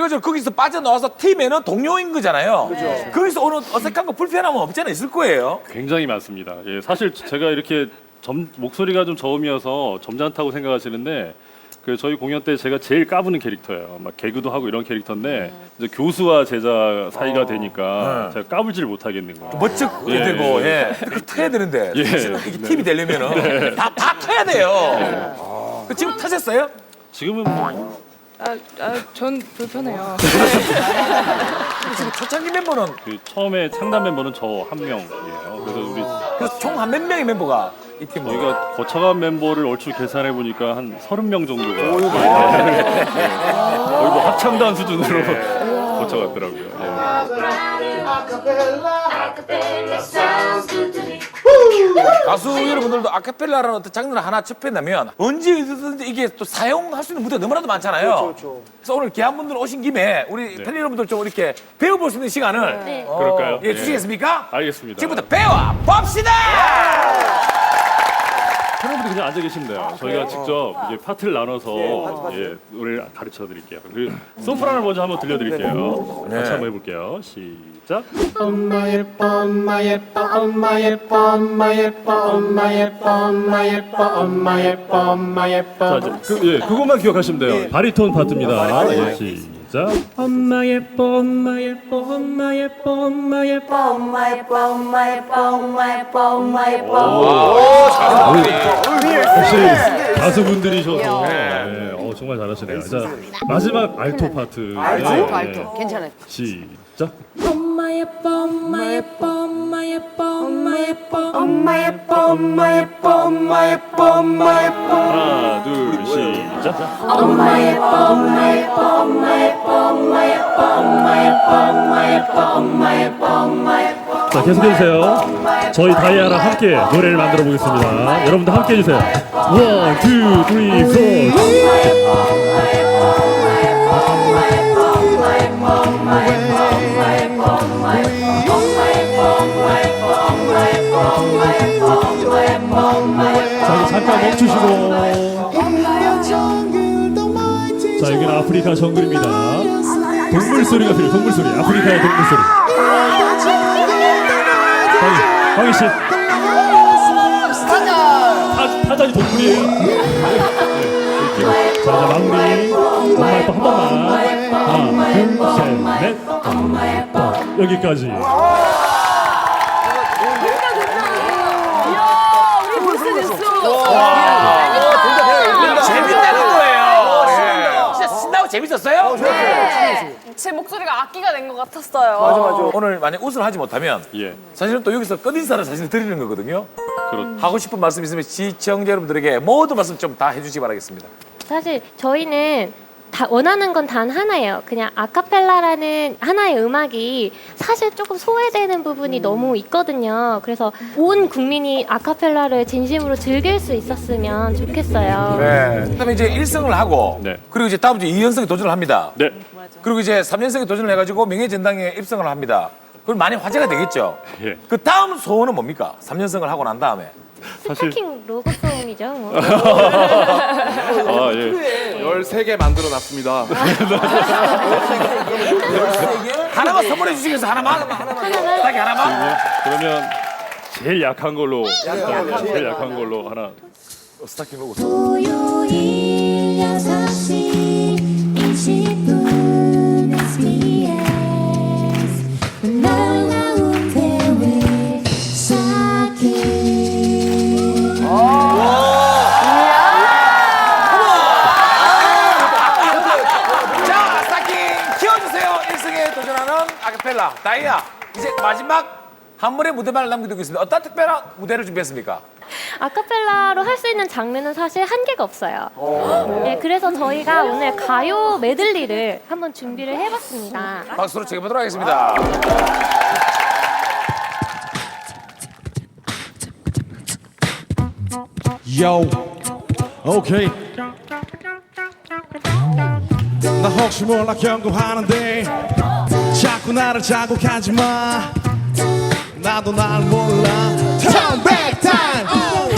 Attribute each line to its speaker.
Speaker 1: 결과적으로 거기서 빠져나와서 팀에는 동료인 거잖아요. 거기서 오는 어색한 거 불편함은 없지 않아 있을 거예요.
Speaker 2: 굉장히 많습니다. 예, 사실 제가 이렇게 점, 목소리가 좀 저음이어서 점잖다고 생각하시는데 그 저희 공연 때 제가 제일 까부는 캐릭터예요. 막 개그도 하고 이런 캐릭터인데 이제 교수와 제자 사이가 되니까
Speaker 1: 네.
Speaker 2: 제가 까불지를 못하겠는 거예요.
Speaker 1: 멋쩍
Speaker 2: 예,
Speaker 1: 되고
Speaker 2: 예.
Speaker 1: 예. 터야 되는데
Speaker 2: 예.
Speaker 1: 이게 팀이 되려면은 다, 다 터야 돼요. 그 지금 터졌어요?
Speaker 2: 지금은 뭐
Speaker 3: 아, 아, 전 불편해요.
Speaker 1: 지금 초창기 멤버는
Speaker 2: 그 처음에 창단 멤버는 저 한 명이에요. 그래서 우리
Speaker 1: 그래서 총 한 몇 명의 멤버가 이 팀으로
Speaker 2: 저희가 거쳐간 멤버를 얼추 계산해 보니까 한 30명 정도가 네. 거의 뭐 합창단 수준으로 거쳐갔더라고요. 예.
Speaker 1: 가수 여러분들도 아카펠라라는 어떤 장르를 하나 접했다면 언제든지 이게 또 사용할 수 있는 무대가 너무나도 많잖아요. 그래서 오늘 귀한 분들 오신 김에 우리 팬 여러분들 좀 이렇게 배워볼 수 있는 시간을
Speaker 4: 네.
Speaker 1: 어,
Speaker 2: 그럴까요?
Speaker 1: 예,
Speaker 2: 예.
Speaker 1: 주시겠습니까?
Speaker 2: 알겠습니다.
Speaker 1: 지금부터 배워 봅시다.
Speaker 2: 앉아 계시면 돼요. 저희가 직접 이제 파트를 나눠서 예, 노래를 가르쳐 드릴게요. 그 소프라노를 먼저 한번 들려 드릴게요. 같이 한번 해 볼게요. 시작.
Speaker 5: 엄마 예뻐 엄마 예뻐 엄마 예뻐 엄마 예뻐 엄마 예뻐 엄마 예뻐 엄마 예뻐 엄마
Speaker 2: 자,
Speaker 5: 예뻐
Speaker 2: 이제 그, 예, 그것만 기억하시면 돼요. 바리톤 파트입니다. 예, 시 작.
Speaker 5: 엄마 예뻐 엄마 예뻐 엄마 예뻐 엄마 예뻐
Speaker 4: 엄마 예뻐 엄마 예뻐 엄마 예뻐 엄마 예뻐
Speaker 2: 역시 가수분들이셔서 예, 어, 정말 잘하시네요. 자, 마지막 알토 파트. 알토, 알토.
Speaker 3: 괜찮아요.
Speaker 2: 시작.
Speaker 4: 엄마 예뻐 엄마 예뻐 엄마 예뻐 엄마 예뻐 엄마 예뻐 엄마 예뻐 엄마 예뻐 엄마 예뻐
Speaker 2: 하나, 둘, 시작.
Speaker 4: 엄마 예뻐 엄마 예뻐 엄마 예뻐 엄마 예뻐 엄마 예뻐 엄마 예뻐 엄마 예뻐 엄마 예뻐
Speaker 2: 자, 계속해 주세요. 저희 다이아랑 함께 노래를 만들어 보겠습니다. 여러분도 함께 해주세요. 원, 투, 쓰리, 포. 자, 잠깐 멈추시고. 자, 여기는 아프리카 정글입니다. 동물 소리가 들려, 동물 소리. 아프리카의 동물 소리. 황희, 황희 씨. 타, 타자니 동물이에요. 네. 자, 마무리. 엄마 예뻐 한 번만. 하나, 둘, 셋, 넷. 엄마 예뻐. 여기까지.
Speaker 1: 재밌다는 거예요. 예. 진짜 신나고 재밌었어요?
Speaker 3: 제 목소리가 악기가 된 것 같았어요.
Speaker 1: 오늘 만약 우승을 하지 못하면
Speaker 2: 예,
Speaker 1: 사실은 또 여기서 끝인사를 사실 드리는 거거든요.
Speaker 2: 그렇죠.
Speaker 1: 하고 싶은 말씀 있으면 시청자 여러분들에게 모든 말씀 좀 다 해주시기 바라겠습니다.
Speaker 6: 사실 저희는 다 원하는 건 단 하나예요. 그냥 아카펠라라는 하나의 음악이 사실 조금 소외되는 부분이 너무 있거든요. 그래서 온 국민이 아카펠라를 진심으로 즐길 수 있었으면 좋겠어요.
Speaker 1: 네. 그다음에 이제 1승을 하고
Speaker 2: 네.
Speaker 1: 그리고 이제 다음 주 2연승에 도전을 합니다.
Speaker 2: 네.
Speaker 1: 그리고 이제 3연승에 도전을 해가지고 명예전당에 입성을 합니다. 그럼 많이 화제가 되겠죠.
Speaker 2: 예.
Speaker 1: 그 다음 소원은 뭡니까? 3연승을 하고 난 다음에.
Speaker 2: 사실
Speaker 6: 스타킹 로고송이죠. 뭐.
Speaker 2: 아 예.
Speaker 7: 13개 만들어 놨습니다.
Speaker 1: 하나만 선물해 주시겠어요? 하나만? 하나만. 딱 하나만?
Speaker 2: 그러면 제일 약한 걸로 제일 약한 걸로 하나.
Speaker 1: 어, 스타킹 로고.
Speaker 8: 토요일 6시
Speaker 1: 아카펠라 다이아. 이제 마지막 한 번의 무대만을 남겨두고 있습니다. 어떤 특별한 무대를 준비했습니까?
Speaker 6: 아카펠라로 할 수 있는 장르는 사실 한계가 없어요. 네, 그래서 저희가 오늘 가요 메들리를 한번 준비를 해봤습니다.
Speaker 1: 박수로 챙겨보도록 하겠습니다.
Speaker 9: Yo, 오케이. 나 혹시 몰라 경고하는데 자꾸 나를 자극하지 마. 나도 날 몰라. Turn back time.